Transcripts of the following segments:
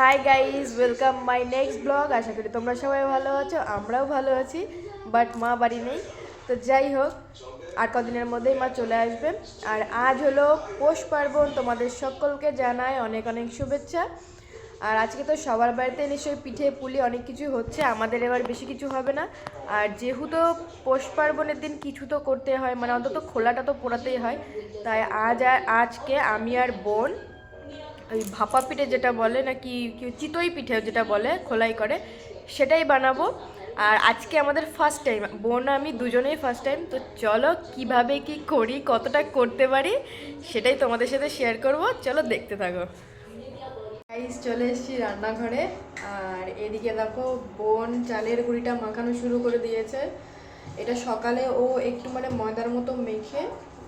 Hi guys welcome my next blog আশা করি তোমরা সবাই ভালো আছো, আমরাও ভালো আছি বাট মা বাড়ি নেই। তো যাই হোক, আর কদিনের মধ্যেই মা চলে আসবে। আর আজ হলো পৌষ পার্বণ, তোমাদের সকলকে জানায় অনেক অনেক শুভেচ্ছা। আর আজকে তো সবার বাড়িতে নিশ্চয়ই পিঠে, পুলি অনেক কিছু হচ্ছে, আমাদের এবার বেশি কিছু হবে না। আর যেহেতু পৌষ পার্বণের দিন কিছু তো করতে হয় মানে অন্তত খোলাটা তো পোড়াতেই হয়, তাই আজ আর আজকে আমি আর বোন ওই ভাপা পিঠে যেটা বলে নাকি চিতই পিঠে যেটা বলে, খোলাই করে, সেটাই বানাবো। আর আজকে আমাদের ফার্স্ট টাইম বোন আমি দুজনেই ফার্স্ট টাইম তো চলো কীভাবে কি করি, কতটা করতে পারি, সেটাই তোমাদের সাথে শেয়ার করব। চলো দেখতে থাকো। গাইস চলে এসেছি রান্নাঘরে। আর এদিকে দেখো, বোন চালের গুঁড়িটা মাখানো শুরু করে দিয়েছে। এটা সকালে ও একটু মানে ময়দার মতো মেখে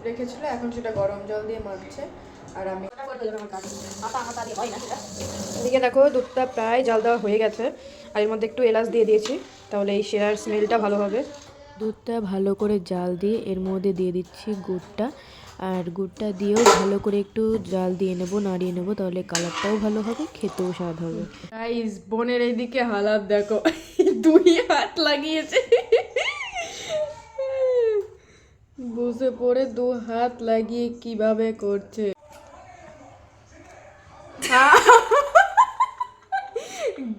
রেখেছিল, এখন সেটা গরম জল দিয়ে মাখছে। আর আমি এদিকে দেখো দুধটা প্রায় জাল দেওয়া হয়ে গেছে। আর এর মধ্যে একটু এলাচ দিয়ে দিয়েছি তাহলে এই শেয়ার স্মেলটা ভালো হবে। দুধটা ভালো করে জাল দিয়ে এর মধ্যে দিয়ে দিচ্ছি গুড়টা। আর গুড়টা দিয়েও ভালো করে একটু জাল দিয়ে নেব নাড়িয়ে নেব তাহলে কালারটাও ভালো হবে খেতেও স্বাদ হবে। গাইস বোনের এইদিকে হালাত দেখো। দুই হাত লাগিয়েছে। বসে পড়ে দু হাত লাগিয়ে কীভাবে করছে?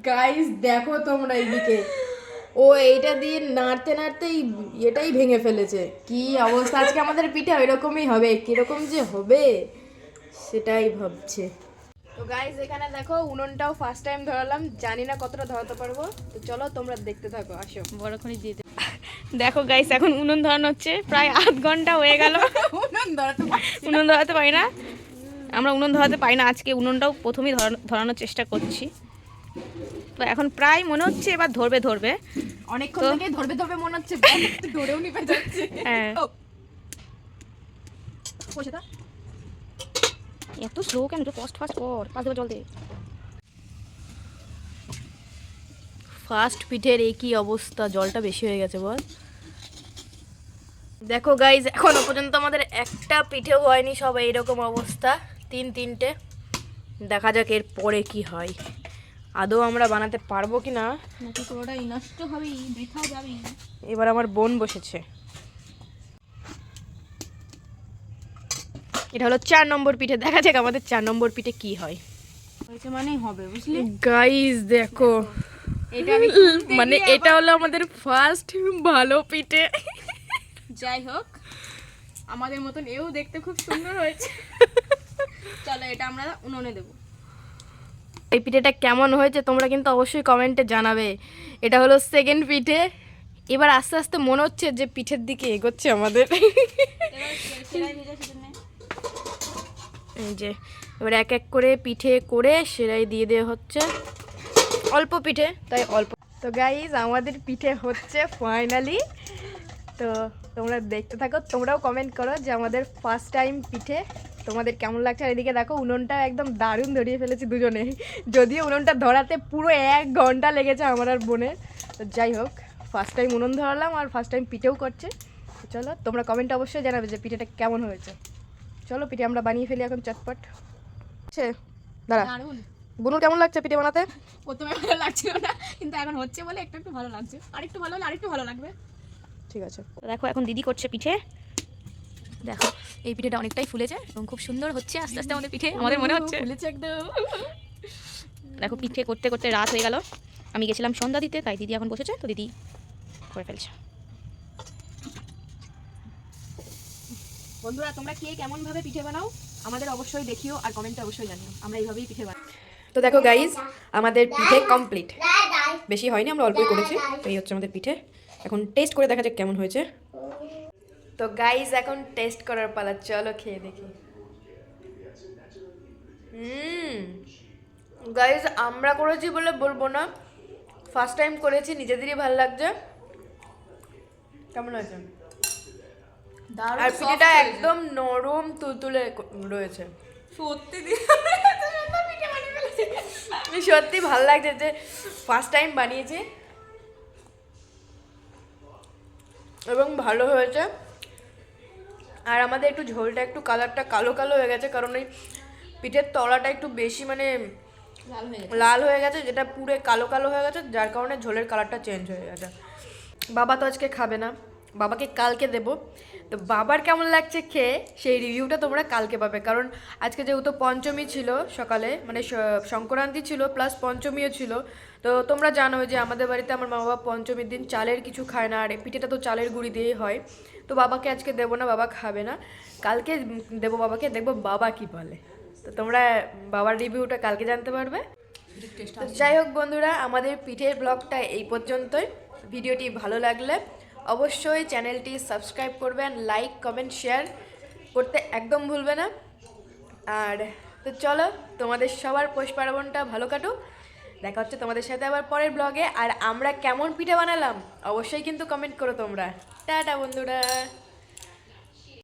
গাইস দেখো তোমরা এইদিকে। ও এইটা দিয়ে নাড়তে নাড়তেই এটাই ভেঙে ফেলেছে। কি অবস্থা? আজকে আমাদের পিঠা এরকমই হবে। কীরকম যে হবে সেটাই ভাবছে। তো গাইস এখানে দেখো উনুনটাও ফার্স্ট টাইম ধরালাম। জানি না কতটা ধরাতে পারব। তো চলো তোমরা দেখতে থাকো আসো। বড়ক্ষণই দিয়ে দেখো গাইস এখন উনুন ধরানো হচ্ছে। প্রায় আধ ঘণ্টা হয়ে গেল। উনুন ধরাতে উনুন ধরাতে পারি না। আমরা উনুন ধরাতে পারি না। আজকে উনুনটাও প্রথমেই ধরানো- ধরানোর চেষ্টা করছি। তো এখন প্রায় মনে হচ্ছে এবার ধরবে ধরবে। অনেকক্ষণ থেকে ধরবে ধরবে মনে হচ্ছে ধরেও নিবে যাচ্ছে। হ্যাঁ। এত স্লো কেন? একটু ফাস্ট ফাস্ট কর। পাঁচ দেবে জল দে। ফার্স্ট পিঠের এই কি অবস্থা? জলটা বেশি হয়ে গেছে বল। দেখো গাইজ এখনও পর্যন্ত আমাদের একটা পিঠেও হয়নি সব এইরকম অবস্থা। তিন তিনটে। দেখা যাক এর পরে কি হয়। আদৌ আমরা বানাতে পারব কি না নাকি পুরোটাই নষ্ট হবেই বৃথা যাবেই। এবার আমার বোন বসেছে। এটা হলো চার নম্বর পিঠে দেখা যাক আমাদের চার নম্বর পিঠে কি হয়। হয়েছে মানেই হবে বুঝলি? গাইজ দেখো। এটা মানে এটা হলো আমাদের ফার্স্ট ভালো পিঠে। যাই হোক আমাদের মতন এও দেখতে খুব সুন্দর হয়েছে। চলো এটা আমরা উনুনে দেবো। এই পিঠেটা কেমন হয়েছে তোমরা কিন্তু অবশ্যই কমেন্টে জানাবে। এটা হলো সেকেন্ড পিঠে। এবার আস্তে আস্তে মনে হচ্ছে যে পিঠের দিকে এগোচ্ছে আমাদের। এই যে, এবার এক এক করে পিঠে করে সেলাই দিয়ে দেওয়া হচ্ছে। অল্প পিঠে, তাই অল্প। তো গাইজ আমাদের পিঠে হচ্ছে ফাইনালি তো তোমরা দেখতে থাকো, তোমরাও কমেন্ট করো যে আমাদের ফার্স্ট টাইম পিঠে তোমাদের কেমন লাগছে? আর এদিকে দেখো উনুনটা একদম দারুণ ধরিয়ে ফেলেছি দুজনে। যদিও উনুনটা ধরাতে পুরো এক ঘণ্টা লেগেছে আমার আর বোনের। তো যাই হোক ফার্স্ট টাইম উনুন ধরালাম আর ফার্স্ট টাইম পিঠেও করছে। চলো তোমরা কমেন্টে অবশ্যই জানাবে যে পিঠেটা কেমন হয়েছে। চলো পিঠে আমরা বানিয়ে ফেলি এখন চটপট। হচ্ছে দাঁড়া। বুনুর কেমন লাগছে পিঠে বানাতে? প্রথমে ভালো লাগছিল না কিন্তু এখন হচ্ছে বলে একটু একটু ভালো লাগছে। আরেকটু ভালো হলে আরেকটু ভালো লাগবে। ঠিক আছে। দেখো এখন দিদি করছে পিঠে। দেখো এই পিঠেটা অনেকটাই ফুলেছে এবং খুব সুন্দর হচ্ছে আস্তে আস্তে আমাদের পিঠে আমাদের মনে হচ্ছে। ফুলেছে একদম। দেখো পিঠে করতে করতে রাত হয়ে গেল। আমি গেছিলাম সন্ধ্যা দিতে তাই দিদি এখন বসেছে তো দিদি করে ফেলছে। বন্ধুরা তোমরা কে কেমন ভাবে পিঠে বানাও আমাদের অবশ্যই দেখিও আর কমেন্টে অবশ্যই জানিও। আমরা এইভাবেই পিঠে বানাই। তো দেখো গাইজ আমাদের পিঠে কমপ্লিট বেশি হয়নি আমরা অল্পই করেছি তো এই হচ্ছে আমাদের পিঠে। এখন টেস্ট করে দেখা যাক কেমন হয়েছে। তো গাইজ এখন টেস্ট করার পালা চলো খেয়ে দেখি। হুম। গাইজ আমরা করেছি বলে বলব না। ফার্স্ট টাইম করেছি নিজেদেরই ভালো লাগছে। কেমন হয়েছে আর পিঠেটা একদম নরম তুলতুলে রয়েছে। সত্যি সত্যি ভালো লাগছে যে ফার্স্ট টাইম বানিয়েছি। এবং ভালো হয়েছে। আর আমাদের একটু ঝোলটা একটু কালারটা কালো কালো হয়ে গেছে কারণ ওই পিঠের তলাটা একটু বেশি মানে লাল হয়ে গেছে। লাল হয়ে গেছে যেটা পুরে কালো কালো হয়ে গেছে যার কারণে ঝোলের কালারটা চেঞ্জ হয়ে গেছে। বাবা তো আজকে খাবে না। বাবাকে কালকে দেব। তো বাবার কেমন লাগছে খেয়ে, সেই রিভিউটা তোমরা কালকে পাবে। কারণ আজকে যেহেতু পঞ্চমী ছিল সকালে মানে সংক্রান্তি ছিল প্লাস পঞ্চমীও ছিল, তো তোমরা জানো যে আমাদের বাড়িতে আমার মা বাবা পঞ্চমীর দিন চালের কিছু খায় না, আর পিঠেটা তো চালের গুঁড়ি দিয়েই হয়। তো বাবাকে আজকে দেবো না, বাবা খাবে না। কালকে দেবো বাবাকে, দেখব বাবা কি বলে। তো তোমরা বাবার রিভিউটা কালকে জানতে পারবে। যাই হোক বন্ধুরা, আমাদের পিঠের ব্লগটা এই পর্যন্তই। ভিডিওটি ভালো লাগলে অবশ্যই চ্যানেলটি সাবস্ক্রাইব করবেন, লাইক, কমেন্ট, শেয়ার করতে একদম ভুলবে না। আর তো চলো, তোমাদের সবার পৌষ পার্বণটা ভালো কাটুক। দেখা হচ্ছে তোমাদের সাথে আবার পরের ব্লগে। আর আমরা কেমন পিঠে বানালাম, অবশ্যই কিন্তু কমেন্ট করো তোমরা। টাটা বন্ধুরা।